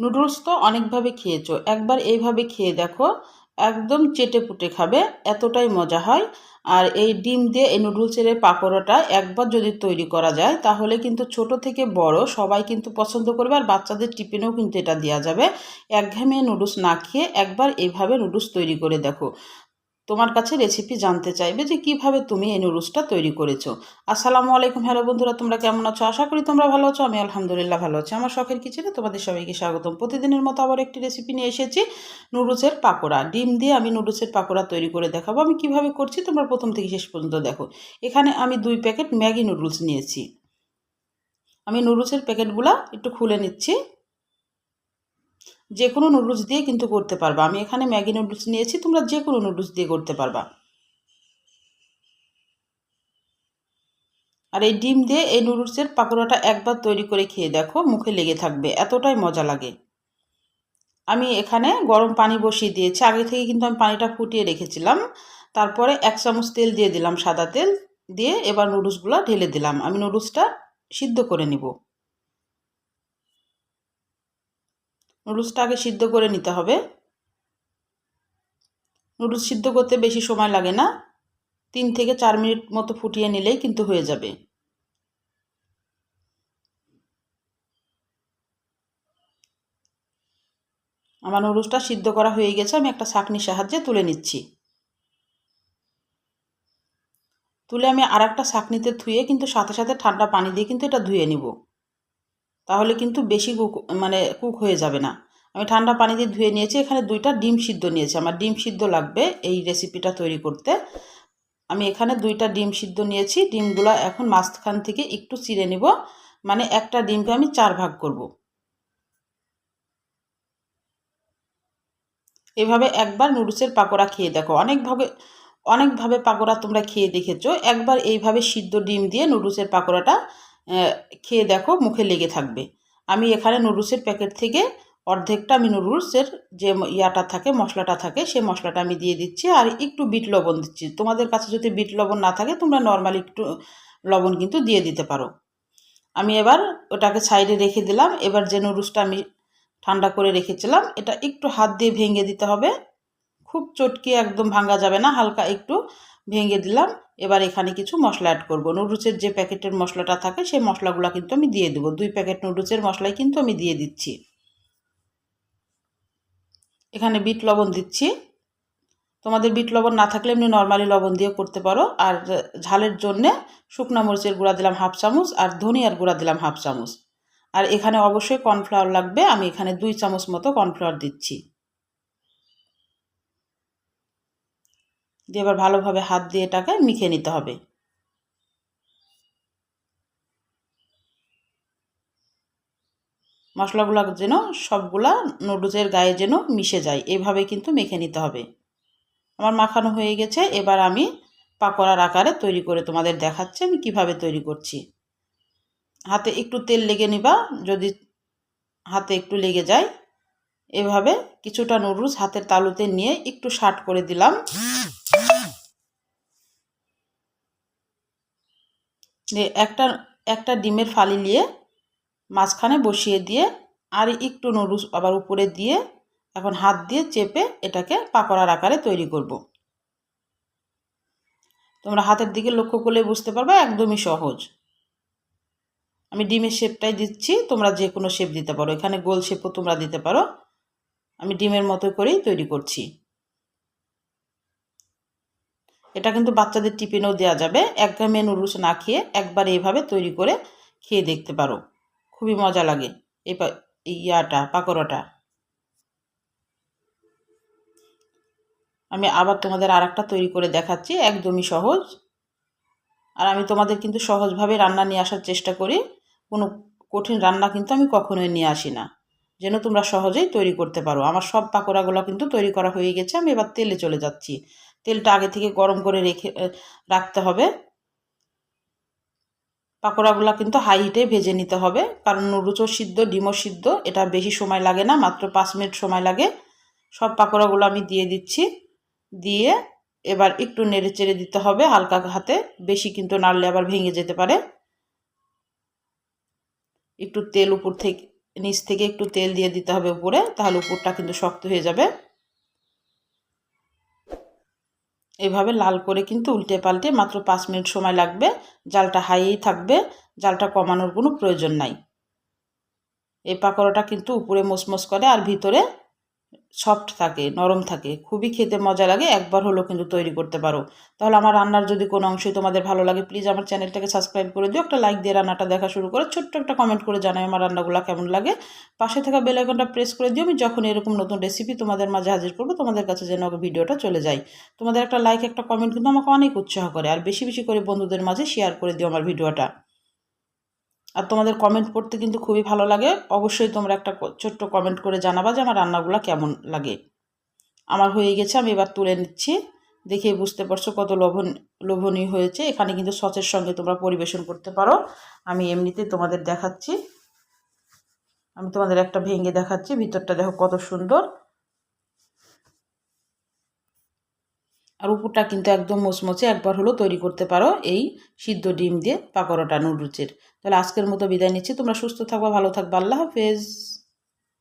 Noodles তো অনেকভাবে খেয়েছো। একবার এইভাবে খেয়ে দেখো, একদম চেটে পুটে খাবে, এতটাই মজা হয়। আর এই ডিম দিয়ে এই নুডলসের পাকোড়াটা একবার যদি তৈরি করা যায়, তাহলে কিন্তু ছোট থেকে বড় সবাই কিন্তু পছন্দ করবে আর বাচ্চাদের টিফিনেও কিন্তু এটা দেওয়া যাবে। এক একঘেয়েমি নুডলস না খেয়ে একবার এইভাবে নুডলস তৈরি করে দেখো। তোমার কাছে রেসিপি জানতে চাইবে যে কীভাবে তুমি এই নুডলসটা তৈরি করেছ। আসসালামু আলাইকুম হ্যালো বন্ধুরা, তোমরা কেমন আছো? আশা করি তোমরা ভালো আছো, আমি আলহামদুলিল্লাহ ভালো আছি। আমার শখের কিচেনে তোমাদের সবাইকে স্বাগতম। প্রতিদিনের মতো আবার একটি রেসিপি নিয়ে এসেছি নুডলসের পাকোড়া। ডিম দিয়ে আমি নুডলসের পাকোড়া তৈরি করে দেখাবো। আমি কীভাবে করছি তোমরা প্রথম থেকে শেষ পর্যন্ত দেখো। এখানে আমি দুই প্যাকেট ম্যাগি নুডলস নিয়েছি। আমি নুডলসের প্যাকেটগুলো একটু খুলে নিচ্ছি। যে কোনো নুডলস দিয়ে কিন্তু করতে পারবা। আমি এখানে ম্যাগি নুডলস নিয়েছি, তোমরা যে কোনো নুডলস দিয়ে করতে পারবা। আর এই ডিম দিয়ে এই নুডলসের পাকোড়াটা একবার তৈরি করে খেয়ে দেখো, মুখে লেগে থাকবে, এতটাই মজা লাগে। আমি এখানে গরম পানি বসিয়ে দিয়েছি। আগে থেকে কিন্তু আমি পানিটা ফুটিয়ে রেখেছিলাম। তারপরে এক চামচ তেল দিয়ে দিলাম সাদা তেল দিয়ে। এবার নুডলসগুলো ঢেলে দিলাম। আমি নুডলসটা সিদ্ধ করে নিব। নুডলসটা আগে সিদ্ধ করে নিতে হবে। নুডলস সিদ্ধ করতে বেশি সময় লাগে না। তিন থেকে চার মিনিট মতো ফুটিয়ে নিলেই কিন্তু হয়ে যাবে। আমার নুডলসটা সিদ্ধ করা হয়ে গেছে, আমি একটা ছাঁকনির সাহায্যে তুলে নিচ্ছি। তুলে আমি আর একটা ছাঁকনিতে ধুয়ে কিন্তু সাথে সাথে ঠান্ডা পানি দিয়ে কিন্তু এটা ধুয়ে নিব। তাহলে কিন্তু বেশি কুক মানে কুক হয়ে যাবে না। আমি ঠান্ডা পানি দিয়ে ধুয়ে নিয়েছি, এখানে দুইটা ডিম সিদ্ধ নিয়েছি। আমার ডিম সিদ্ধ লাগবে এই রেসিপিটা তৈরি করতে। আমি এখানে দুইটা ডিম সিদ্ধ নিয়েছি। ডিমগুলো এখন মাঝখান থেকে একটু চিড়ে নিব। মানে একটা ডিমকে আমি চার ভাগ করব। এভাবে একবার নুডলসের পাকোড়া খেয়ে দেখো। অনেকভাবে অনেকভাবে পাকোড়া তোমরা খেয়ে দেখেছ। একবার এইভাবে সিদ্ধ ডিম দিয়ে নুডলসের পাকোড়াটা খেয়ে দেখো মুখে লেগে থাকবে। আমি এখানে নুডলসের প্যাকেট থেকে অর্ধেকটা আমি নুডলসের যে ইয়াটা থাকে, মশলাটা থাকে, সেই মশলাটা আমি দিয়ে দিচ্ছি আর একটু বিট লবণ দিচ্ছি। তোমাদের কাছে যদি বিট লবণ না থাকে, তোমরা নর্মালি একটু লবণ কিন্তু দিয়ে দিতে পারো। আমি এবার ওটাকে সাইডে রেখে দিলাম। এবার যে নুডলসটা আমি ঠান্ডা করে রেখেছিলাম, এটা একটু হাত দিয়ে ভেঙে দিতে হবে। খুব চটকে একদম ভাঙা যাবে না, হালকা একটু ভেঙে দিলাম। এবার এখানে কিছু মশলা অ্যাড করব। নুডলসের যে প্যাকেটের মশলাটা থাকে, সেই মশলাগুলো কিন্তু আমি দিয়ে দেবো। দুই প্যাকেট নুডলসের মশলাই কিন্তু আমি দিয়ে দিচ্ছি। এখানে বিট লবণ দিচ্ছি। তোমাদের বিট লবণ না থাকলে এমনি নর্মালি লবণ দিয়ে করতে পারো। আর ঝালের জন্যে শুকনা মরিচের গুঁড়া দিলাম হাফ চামচ আর ধনিয়ার গুঁড়া দিলাম হাফ চামচ। আর এখানে অবশ্যই কর্নফ্লাওয়ার লাগবে। আমি এখানে দুই চামচ মতো কর্নফ্লাওয়ার দিচ্ছি। দিয়ে এবার ভালোভাবে হাত দিয়ে এটাকে মিখে নিতে হবে। মশলাগুলো যেন সবগুলা নুডলসের গায়ে যেন মিশে যায়, এভাবে কিন্তু মেখে নিতে হবে। আমার মাখানো হয়ে গেছে, এবার আমি পাকোড়ার আকারে তৈরি করে তোমাদের দেখাচ্ছি আমি কীভাবে তৈরি করছি। হাতে একটু তেল লেগে নিবা, যদি হাতে একটু লেগে যায়, এভাবে কিছুটা নুডলস হাতের তালুতে নিয়ে একটু শার্ট করে দিলাম। একটা একটা ডিমের ফালি নিয়ে মাঝখানে বসিয়ে দিয়ে আর একটু নুডলস আবার উপরে দিয়ে এখন হাত দিয়ে চেপে এটাকে পাকোড়ার আকারে তৈরি করব। তোমরা হাতের দিকে লক্ষ্য করলে বুঝতে পারবে একদমই সহজ। আমি ডিমের শেপটাই দিচ্ছি, তোমরা যে কোনো শেপ দিতে পারো। এখানে গোল শেপও তোমরা দিতে পারো। আমি ডিমের মতো করেই তৈরি করছি। এটা কিন্তু বাচ্চাদের টিফিনেও দেওয়া যাবে। এক ঘামে নুডলস না খেয়ে একবার এইভাবে তৈরি করে খেয়ে দেখতে পারো। খুবই মজা লাগে এই ইয়াটা, পাকোড়াটা। আমি আবার তোমাদের আর একটা তৈরি করে দেখাচ্ছি, একদমই সহজ। আর আমি তোমাদের কিন্তু সহজভাবে রান্না নিয়ে আসার চেষ্টা করি। কোনো কঠিন রান্না কিন্তু আমি কখনোই নিয়ে আসি না। যেন তোমরা সহজেই তৈরি করতে পারো। আমার সব পাকোড়াগুলো কিন্তু তৈরি করা হয়ে গেছে, আমি এবার তেলে চলে যাচ্ছি। তেলটা আগে থেকে গরম করে রেখে রাখতে হবে। পাকোড়াগুলো কিন্তু হাই হিটে ভেজে নিতে হবে, কারণ নুডলসও সিদ্ধ, ডিমও সিদ্ধ, এটা বেশি সময় লাগে না, মাত্র পাঁচ মিনিট সময় লাগে। সব পাকোড়াগুলো আমি দিয়ে দিচ্ছি, দিয়ে এবার একটু নেড়ে চেড়ে দিতে হবে হালকা হাতে, বেশি কিন্তু নাড়লে আবার ভেঙে যেতে পারে। একটু তেল উপর থেকে, নিচ থেকে একটু তেল দিয়ে দিতে হবে উপরে, তাহলে উপরটা কিন্তু শক্ত হয়ে যাবে। এভাবে লাল করে কিন্তু উল্টে পাল্টে মাত্র পাঁচ মিনিট সময় লাগবে। জালটা হাইয়েই থাকবে। জালটা কমানোর কোনো প্রয়োজন নাই। এই পাকোড়াটা কিন্তু উপরে মোসমোস করে আর ভিতরে সফট থাকে, নরম থাকে, খুবই খেতে মজা লাগে, একবার হলেও কিন্তু তৈরি করতে পারো। তাহলে আমার রান্নার যদি কোনো অংশই তোমাদের ভালো লাগে প্লিজ আমার চ্যানেলটাকে সাবস্ক্রাইব করে দিও, একটা লাইক দিয়ে রান্নাটা দেখা শুরু করে ছোট্ট একটা কমেন্ট করে জানাই আমার রান্নাগুলো কেমন লাগে। পাশে থাকা বেল আইকনটা প্রেস করে দিও, আমি যখন এরকম নতুন রেসিপি তোমাদের মাঝে হাজির করব, তোমাদের কাছে যেন ভিডিওটা চলে যায়। তোমাদের একটা লাইক একটা কমেন্ট কিন্তু আমাকে অনেক উৎসাহ করে, আর বেশি বেশি করে বন্ধুদের মাঝে শেয়ার করে দিও আমার ভিডিওটা। আর তোমাদের কমেন্ট পড়তে কিন্তু খুবই ভালো লাগে। অবশ্যই তোমরা একটা ছোট্ট কমেন্ট করে জানাবা যে আমার রান্নাগুলো কেমন লাগে। আমার হয়ে গেছে, আমি এবার তুলে নিচ্ছি। দেখে বুঝতে পারছ কত লোভন, লোভনীয় হয়েছে। এখানে কিন্তু সচের সঙ্গে তোমরা পরিবেশন করতে পারো। আমি এমনিতে তোমাদের দেখাচ্ছি। আমি তোমাদের একটা ভেঙে দেখাচ্ছি, ভিতরটা দেখো কত সুন্দর। আর উপরটা কিন্তু একদম মোচমোচে একবার হলো তৈরি করতে পারো এই সিদ্ধ ডিম দিয়ে পাকোড়াটা নুডলসের। তাহলে আজকের মতো বিদায় নিচ্ছি, তোমরা সুস্থ থাকবা, ভালো থাকবা, আল্লাহ হাফেজ।